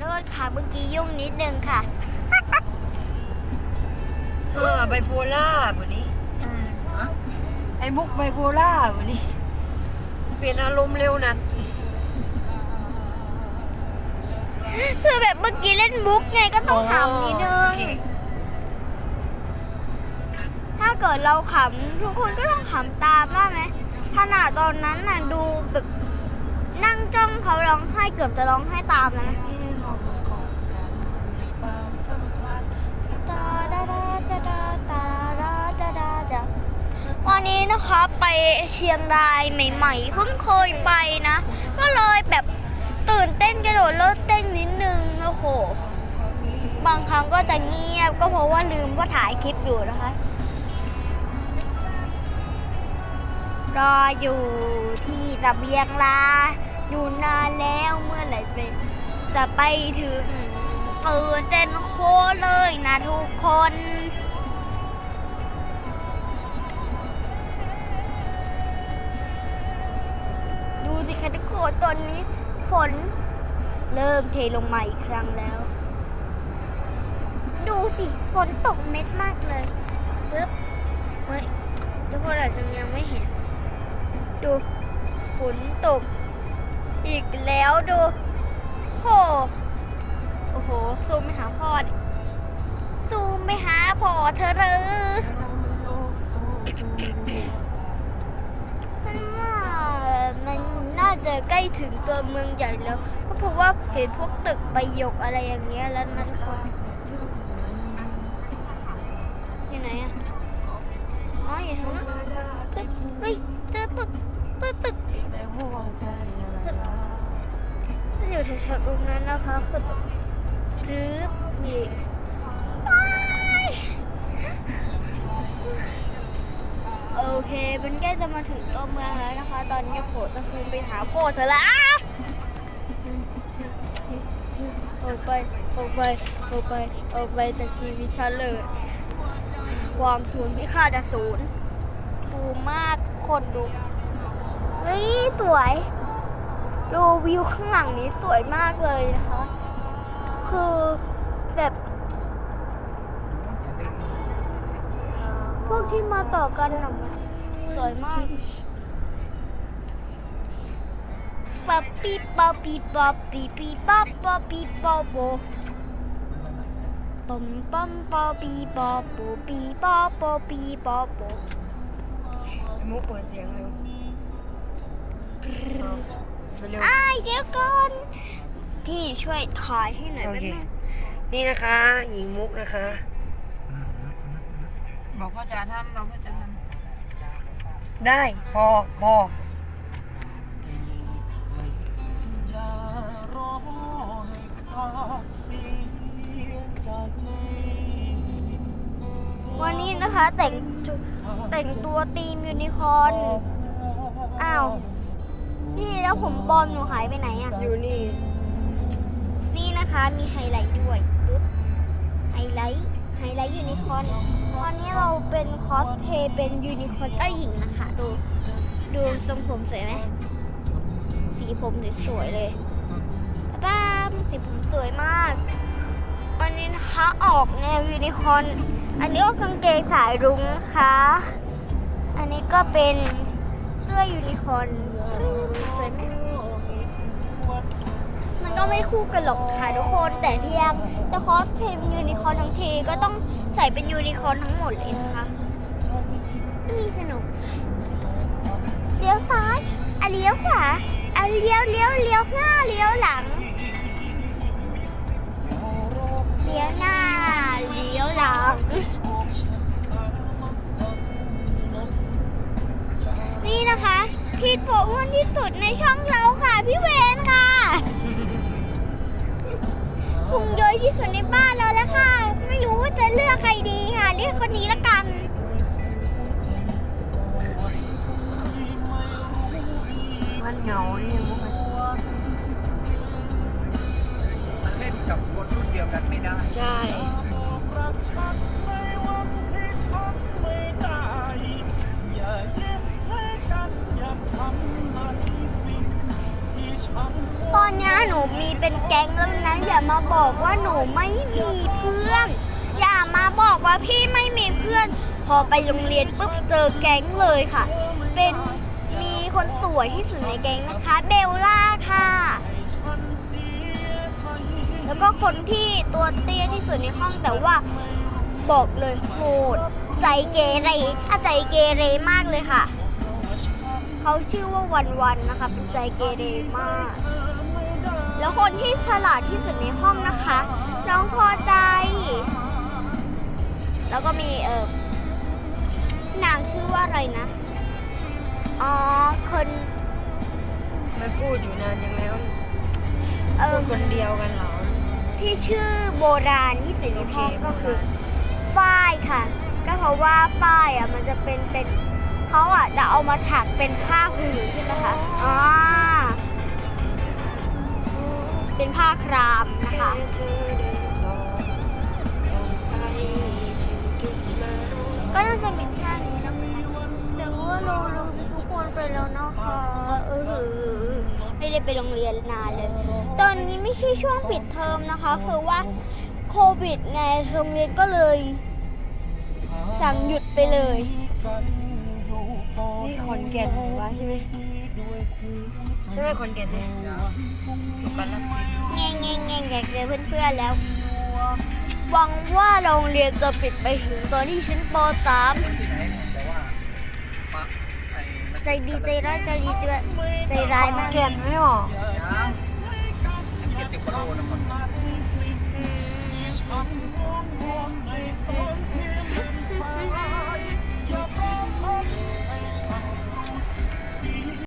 โทษค่ะเมื่อกี้ยุ่งนิดนึงค่ะเออไบโพล่าวันนี้ ไอ้มุกไบโพล่าวันนี้ เปลี่ยนอารมณ์เร็วนั้นคือแบบเมื่อกี้เล่นมุกไงก็ต้องขำนิดนึงโอเคถ้าเกิดเราขำทุกคนก็ต้องขำตามว่าไหมขนาดตอนนั้นน่ะดูแบบนั่งจ้องเขาร้องไห้เกือบจะร้องไห้ตามแล้วนะ วันนี้นะคะไปเชียงรายใหม่ๆเพิ่งเคยไปนะ ก็เลยแบบตื่นเต้นกระโดดโลดเต้นนิดนึงโอ้โหบางครั้งก็จะเงียบก็เพราะว่าลืมว่าถ่ายคลิปอยู่นะคะ รออยู่ที่ระเบียงลาอยู่นานแล้วเมื่อไหร่จะไปถึง ตื่นเต้นโคเลยนะทุกคน ดูสิคะทุกคนตอนนี้ฝนเริ่มเทลงมาอีกครั้งแล้ว ดูสิฝนตกเม็ดมากเลยปึ๊บเฮ้ยทุกคนอาจจะยังไม่เห็น ดูฝนตก อีกแล้วดูโห อเธอเลยฉันว่ามันน่าจะใกล้ถึงตัวเมืองใหญ่แล้ว ก็เพราะว่าเห็นพวกตึกใบหยกอะไรอย่างเงี้ยแล้วนะทุกคนอยู่ไหนอะอ๋ออยู่ทางนั้นเฮ้ยเฮ้ยเจอตึกเจอตึกมันอยู่แถวๆตรงนั้นนะคะคือรืบนี่ว้าย โอเค มันใกล้จะมาถึงตัวเมืองแล้วนะคะ ตอนนี้โผจะซูมไปหาโพเธอแล้วออกไปออกไปออกไปออกไปจากชีวิตฉันเลย ความสูญพิฆาตอสูรดูมากคนดู เฮ้ย สวย ดูวิวข้างหลังนี้สวยมากเลยนะคะ คือแบบ พวกที่มาต่อกันน่ะมันสวยมากป๊อปปี้ป๊อปปี้ป๊อปปี้ปี้ป๊อปป๊อปปี้ป๊อปโบปอมปอมปอปีปอปูปีปอปอปีปอปูไอ้มุกเปิดเสียงเร็วเอาไปเร็วอ้ายเดี๋ยวก่อนพี่ช่วยถ่ายให้หน่อยโอได้เคไหมนี่นะคะ หญิงมุกนะคะ บอกพ่อจ๋าทำบอกพ่อจ๋าทำได้พอพอวันนี้นะคะแต่งจุแต่งตัวตีมยูนิคอร์นอ้าวพี่แล้วผมบอลหนูหายไปไหนอะอยู่นี่ นี่นะคะมีไฮไลท์ด้วยปึ๊บไฮไลท์ ไฮไลท์ยูนิคอนวันนี้เราเป็นคอสเพย์เป็นยูนิคอนเจ้าหญิงนะคะ ดูดูทรงผมสวยไหมสีผมสวยเลยป้ามสีผมสวยมากวันนี้นะคะออกแนวยูนิคอนอันนี้ก็กางเกงสายรุ้งนะคะ อันนี้ก็เป็นเสื้อยูนิคอนสวยไหม มันก็ไม่คู่กันหรอกค่ะทุกคน แต่เพียงจะคอสเพลย์เป็นยูนิคอร์นทั้งทีก็ต้องใส่เป็นยูนิคอร์นทั้งหมดเลยนะคะนี่สนุกเลี้ยวซ้ายอะเลี้ยวขวาอะเลี้ยวเลี้ยวเลี้ยวหน้าเลี้ยวหลังเลี้ยวหน้าเลี้ยวหลังนี่นะคะ พี่ตัวอ้วนที่สุดในช่องเราค่ะ พี่เวนค่ะ พุงเยอะที่สุดในบ้านเราแล้วค่ะ ไม่รู้ว่าจะเลือกใครดีค่ะ เลือกคนนี้ละกันมันเหงานี่มุกมันมันเล่นกับคนรุ่นเดียวกันไม่ได้ ใช่ อนอนนี้หนูมีเป็นแก๊งแล้วนะอย่ามาบอกว่าหนูไม่มีเพื่อน อย่ามาบอกว่าพี่ไม่มีเพื่อน พอไปโรงเรียนปุ๊บเจอแก๊งเลยค่ะ เป็นมีคนสวยที่สุดในแก๊งนะคะ เบลล่าค่ะ แล้วก็คนที่ตัวเตี้ยที่สุดในห้องแต่ว่าบอกเลยโหดใจเกเรถ้าใจเกเรมากเลยค่ะ เขาชื่อว่าวันวันนะคะ เป็นใจเกเรมาก แล้วคนที่ฉลาดที่สุดในห้องนะคะ น้องพอใจ แล้วก็มีเออนางชื่อว่าอะไรนะ อ๋อ คนมันพูดอยู่นานจังแล้วเอพูอดคนเดียวกันเหรอ ที่ชื่อโบราณที่สุดในห้องก็คือฝ้ายค่ะ ก็เพราะว่าฝ้ายอะมันจะเป็นเป็นเขาอะจะเอามาถักเป็นผ้าผืนใช่ไหมคะอ่า เป็นผ้าครามนะคะก็น่าจะเป็นท่านี้นะคะแต่ว่าเราลืมทุกคนไปแล้วนะคะเออไม่ได้ไปโรงเรียนนานเลย ตอนนี้ไม่ใช่ช่วงปิดเทอมนะคะ คือว่าโควิดไงโรงเรียนก็เลย สั่งหยุดไปเลย นี่ขอนแก่นวะใช่ไหม ใช่ไหมขอนแก่นเนี่ยบ้านละสิบแง่แง่แง่อยากเจอเพื่อนๆแล้วหวังว่าโรงเรียนจะปิดไปถึงตอนที่ฉันป .3 ที่ไหนแต่ว่าปะไอ้มันใจดีใจร้ายใจดีใจใจร้ายมากแก่นไม่หรอ